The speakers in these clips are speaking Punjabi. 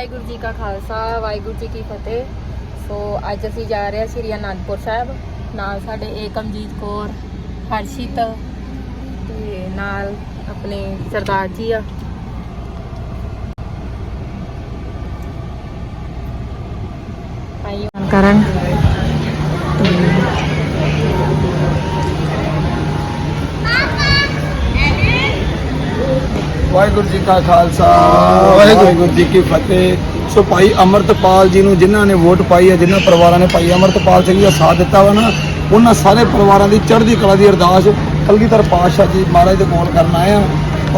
ਵਾਹਿਗੁਰੂ ਜੀ ਕਾ ਖਾਲਸਾ, ਵਾਹਿਗੁਰੂ ਜੀ ਕੀ ਫਤਿਹ। ਸੋ ਅੱਜ ਅਸੀਂ ਜਾ ਰਹੇ ਹਾਂ ਸ੍ਰੀ ਅਨੰਦਪੁਰ ਸਾਹਿਬ। ਨਾਲ ਸਾਡੇ ਏਕਮਜੀਤ ਕੌਰ, ਹਰਸ਼ਿਤ ਤੇ ਨਾਲ ਆਪਣੇ ਸਰਦਾਰ ਜੀ ਆ। ਭਾਈ ਕਰਨ। ਵਾਹਿਗੁਰੂ ਜੀ ਕਾ ਖਾਲਸਾ, ਵਾਹਿਗੁਰੂ ਜੀ ਕੀ ਫਤਿਹ। ਸੋ ਭਾਈ ਅਮਰਤਪਾਲ ਜੀ ਨੂੰ ਜਿਨ੍ਹਾਂ ਨੇ ਵੋਟ ਪਾਈ ਹੈ, ਜਿਨ੍ਹਾਂ ਪਰਿਵਾਰਾਂ ਨੇ ਭਾਈ ਅਮਰਤਪਾਲ ਸਿੰਘ ਜੀ ਦਾ ਸਾਥ ਦਿੱਤਾ ਵਾ ਨਾ, ਉਹਨਾਂ ਸਾਰੇ ਪਰਿਵਾਰਾਂ ਦੀ ਚੜ੍ਹਦੀ ਕਲਾ ਦੀ ਅਰਦਾਸ ਕਲਗੀਧਰ ਪਾਤਸ਼ਾਹ ਜੀ ਮਹਾਰਾਜ ਦੇ ਕੋਲ ਕਰਨ ਆਏ ਆ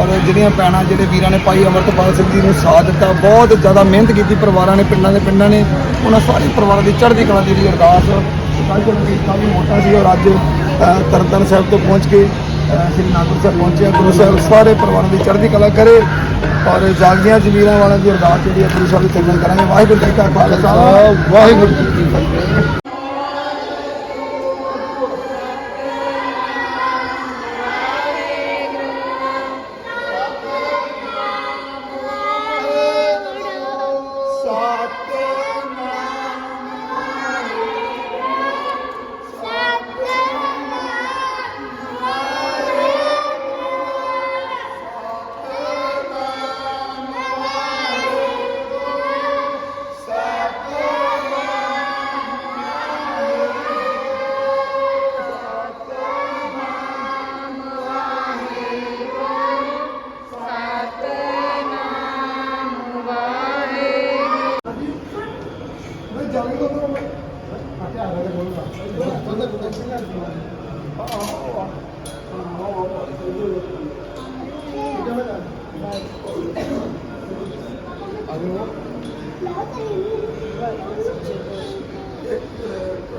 ਔਰ ਜਿਹੜੀਆਂ ਭੈਣਾਂ, ਜਿਹੜੇ ਵੀਰਾਂ ਨੇ ਭਾਈ ਅਮਰਤਪਾਲ ਸਿੰਘ ਜੀ ਨੂੰ ਸਾਥ ਦਿੱਤਾ, ਬਹੁਤ ਜ਼ਿਆਦਾ ਮਿਹਨਤ ਕੀਤੀ ਪਰਿਵਾਰਾਂ ਨੇ, ਪਿੰਡਾਂ ਦੇ ਪਿੰਡਾਂ ਨੇ। ਉਹਨਾਂ ਸਾਰੇ ਪਰਿਵਾਰਾਂ ਦੀ ਚੜ੍ਹਦੀ ਕਲਾ ਦੀ ਅਰਦਾਸ ਕੱਲ੍ਹ ਜਿਹੜਾ ਵੀ ਕਾਫੀ ਮੋਟਾ ਸੀ ਔਰ ਅੱਜ ਅ, ਤਰਨਤਾਰਨ ਸਾਹਿਬ ਤੋਂ ਪਹੁੰਚ ਕੇ ਸ੍ਰੀ ਅਨੰਦਪੁਰ ਸਾਹਿਬ ਪਹੁੰਚਿਆ ਗੁਰੂ ਸਾਹਿਬ ਸਾਰੇ ਪਰਿਵਾਰਾਂ ਦੀ ਚੜ੍ਹਦੀ ਕਲਾ ਕਰੇ ਔਰ ਜਾਗੀਆਂ ਜ਼ਮੀਰਾਂ ਵਾਲਿਆਂ ਦੀ ਅਰਦਾਸ ਜਿਹੜੀ ਹੈ ਗੁਰੂ ਸਾਹਿਬ ਦੇ ਚੰਗਨ ਕਰਾਂਗੇ। ਵਾਹਿਗੁਰੂ ਜੀ ਕਾ ਖਾਲਸਾ। ਵਾਹਿਗੁਰੂ ਜੀ ਕੀ ਫਤਿਹ।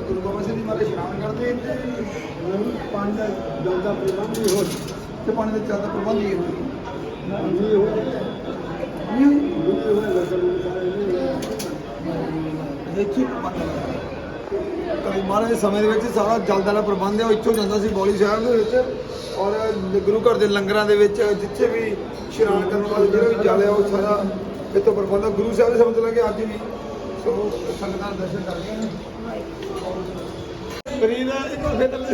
ਗੁਰੂ ਗੋਬਿੰਦ ਸਿੰਘ ਜੀ ਮਾਰੇ ਇਸ਼ਨਾਨ ਕਰਦੇ ਤੇ ਪਾਣੀ ਦਾ ਜਲ ਦਾ ਪ੍ਰਬੰਧ ਵੀ ਹੋ ਤੇ ਪਾਣੀ ਦਾ ਜਲ ਦਾ ਪ੍ਰਬੰਧ ਵੀ ਹੋ ਨਹੀਂ ਹੋ ਦੇਖੀ। ਕਈ ਮਹਾਰਾਜ ਦੇ ਸਮੇਂ ਦੇ ਵਿੱਚ ਸਾਰਾ ਜਲਦਾਂ ਦਾ ਪ੍ਰਬੰਧ ਹੈ, ਉਹ ਇੱਥੋਂ ਜਾਂਦਾ ਸੀ ਬੌਲੀ ਸਾਹਿਬ ਦੇ ਵਿੱਚ। ਔਰ ਗੁਰੂ ਘਰ ਦੇ ਲੰਗਰਾਂ ਦੇ ਵਿੱਚ ਜਿੱਥੇ ਵੀ ਇਸ਼ਨਾਨ ਕਰਨ ਵਾਲੇ ਜਿਹੜਾ ਵੀ ਜਲ ਹੈ, ਉਹ ਸਾਰਾ ਇੱਥੋਂ ਪ੍ਰਬੰਧ ਗੁਰੂ ਸਾਹਿਬ ਦੇ ਸਮਝ ਲੱਗੇ ਅੱਜ ਵੀ ਸੋ ਸੰਗਤਾਂ ਦੇ ਦਰਸ਼ਨ ਕਰਦੇ ਨੇ ਕਰੀਨਾ, ਇੱਕ ਵਾਰ ਫੇਰ ਲੈ।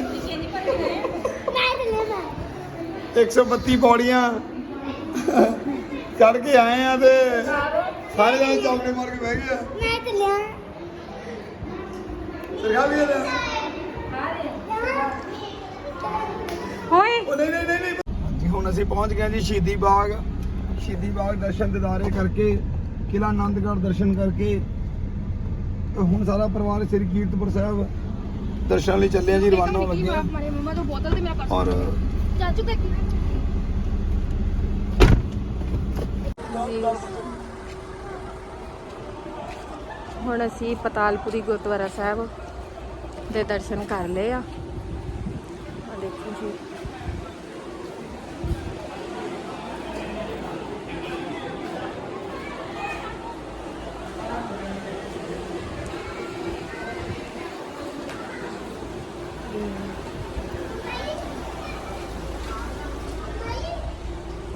132 ਪੌੜੀਆਂ। ਚੜ ਕੇ ਆਏ ਆ ਤੇ ਸਾਰੇ ਜਣੇ ਚੌਕੇ ਮਾਰ ਕੇ ਬਹਿ ਗਏ ਆ। ਮੈਂ ਚੱਲਿਆ। ਸਰਗਾ ਵੀ ਇਹਦਾ ਹੋਏ ਉਹ ਨਹੀਂ ਨਹੀਂ ਨਹੀਂ ਨਹੀਂ। ਹਾਂਜੀ ਹੁਣ ਅਸੀਂ ਪਹੁੰਚ ਗਏ ਜੀ ਸ਼ਹੀਦੀ ਬਾਗ। ਸ਼ਹੀਦੀ ਬਾਗ ਦਰਸ਼ਨ ਦਿਦਾਰੇ ਕਰਕੇ ਕਿਲਾ ਆਨੰਦਗੜ੍ਹ ਦਰਸ਼ਨ ਕਰਕੇ। ਤੇ ਹੁਣ ਸਾਰਾ ਪਰਿਵਾਰ ਸ੍ਰੀ ਕੀਰਤਪੁਰ ਸਾਹਿਬ ਦਰਸ਼ਨ ਲਈ ਚੱਲੇ ਆ ਜੀ ਰਵਾਨਾ ਹੋ ਲੱਗੇ ਆ ਮਾਰੇ ਮਮਾ ਤੋਂ ਬੋਤਲ ਤੇ ਮੇਰਾ ਪਰਸ ਔਰ ਚਾਚੂ ਦਾ ਕੀ ਹੁਣ ਅਸੀਂ ਪਤਾਲਪੁਰੀ ਗੁਰਦੁਆਰਾ ਸਾਹਿਬ ਦੇ ਦਰਸ਼ਨ ਕਰ ਲਏ ਆ। ਆ ਦੇਖੋ ਜੀ।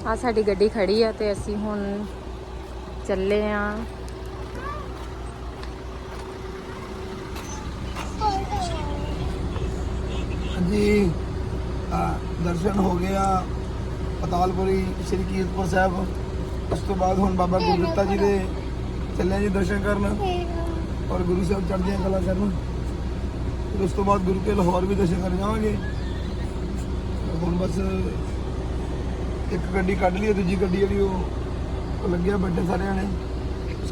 ਆ ਸਾਡੀ ਗੱਡੀ ਖੜੀ ਆ ਤੇ ਅਸੀਂ ਹੁਣ ਚੱਲੇ ਆ। ਹਾਂਜੀ। ਦਰਸ਼ਨ ਹੋ ਗਏ ਪਤਾਲਪੁਰੀ ਸ੍ਰੀ ਕੀਰਤਪੁਰ ਸਾਹਿਬ। ਉਸ ਤੋਂ ਬਾਅਦ ਹੁਣ ਬਾਬਾ ਗੁਰਦਿੱਤਾ ਜੀ ਦੇ ਚੱਲੇ ਜੀ ਦਰਸ਼ਨ ਕਰਨ। ਔਰ ਗੁਰੂ ਸਾਹਿਬ ਚੜ੍ਹਦੀਆਂ ਕਲਾ ਕਰਨ। ਫਿਰ ਉਸ ਤੋਂ ਬਾਅਦ ਗੁਰੂ ਕੇ ਲਾਹੌਰ ਵੀ ਦਰਸ਼ਨ ਕਰਨ ਜਾਵਾਂਗੇ। ਹੁਣ ਬਸ ਇੱਕ ਗੱਡੀ ਕੱਢ ਲਈ, ਦੂਜੀ ਗੱਡੀ ਜਿਹੜੀ ਉਹ ਲੱਗਿਆ ਬੈਠੇ ਸਾਰਿਆਂ ਨੇ।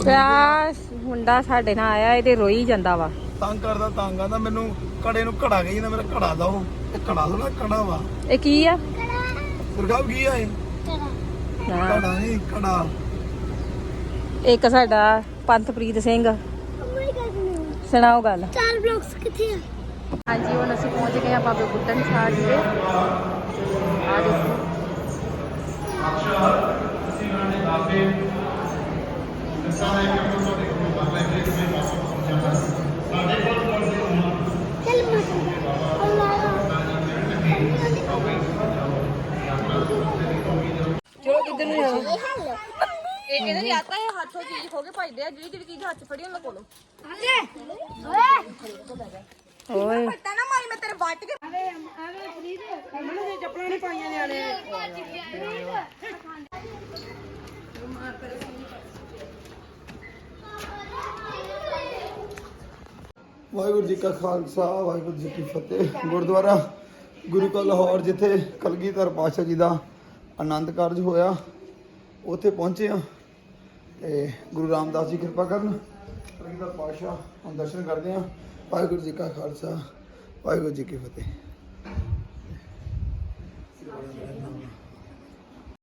ਪਿਆ ਮੁੰਡਾ ਸਾਡੇ ਨਾਲ ਆਇਆ, ਇਹਦੇ ਰੋਈ ਜਾਂਦਾ ਵਾ। ਤੰਗ ਕਰਦਾ ਤੰਗ ਆਂਦਾ ਮੈਨੂੰ ਕੜੇ ਨੂੰ ਘੜਾ ਗਈ ਨਾ ਮੇਰਾ ਘੜਾ ਦੋ ਇਹ ਘੜਾ ਦੋ ਨਾ ਕੜਾ ਵਾ। ਇਹ ਕੀ ਆ? ਸਰਗਾਵ ਕੀ ਆ ਇਹ? ਹਾਂ। ਘੜਾ ਨਹੀਂ ਘੜਾ। ਇੱਕ ਸਾਡਾ ਪੰਥਪ੍ਰੀਤ ਸਿੰਘ। ਸੁਣਾਓ ਗੱਲ। ਚਾਰ ਬਲੌਕਸ ਕਿੱਥੇ ਆ? ਹਾਂਜੀ ਹੁਣ ਅਸੀਂ ਪਹੁੰਚ ਗਏ ਆ ਬਾਬੇ ਬੁੱਢਨ ਸ਼ਾਹ ਜੀ ਦੇ। ਆ ਦੇਖੋ ਚੱਲ ਮਤ ਅੱਲਾਹ ਚਲੋ ਕਿੱਧਰ ਨੂੰ ਜਾਣਾ ਹੈਲੋ ਇਹਦੇ ਦੀ ਆਤਾ ਇਹ ਹੱਥੋਂ ਚੀਜ਼ ਖੋ ਕੇ ਭਜਦੇ ਆ ਜਿਹੜੀ ਜਿਹੜੀ ਚੀਜ਼ ਹੱਥ 'ਚ ਫੜੀ ਉਹਨਾਂ ਕੋਲੋਂ। ਓਏ ਓਏ। ਓਏ ਪੱਟਾ ਨਾ ਮਾਰੀ ਮੈਂ ਤੇਰੇ ਵੱਟ ਕੇ ਆਵੇ ਆਵੇ ਫਰੀਦ ਮੈਨੂੰ ਜੇ ਚੱਪਲਾਂ ਨਹੀਂ ਪਾਈਆਂ ਨਿਆਣੇ। ਵਾਹਿਗੁਰੂ ਜੀ ਕਾ ਖਾਲਸਾ ਵਾਹਿਗੁਰੂ ਜੀ ਕੀ ਫਤਿਹ। ਗੁਰਦੁਆਰਾ ਗੁਰੂ ਕਾ ਲਾਹੌਰ ਜਿੱਥੇ ਕਲਗੀਧਰ ਪਾਤਸ਼ਾਹ ਜੀ ਦਾ ਆਨੰਦ ਕਾਰਜ ਹੋਇਆ ਉੱਥੇ ਪਹੁੰਚੇ ਆ ਤੇ ਗੁਰੂ ਰਾਮਦਾਸ ਜੀ ਕਿਰਪਾ ਕਰਨ। ਕਲਗੀਧਰ ਪਾਤਸ਼ਾਹ ਹੁਣ ਦਰਸ਼ਨ ਕਰਦੇ ਆ ਵਾਹਿਗੁਰੂ ਜੀ ਕਾ ਖਾਲਸਾ, ਵਾਹਿਗੁਰੂ ਜੀ ਕੀ ਫਤਿਹ।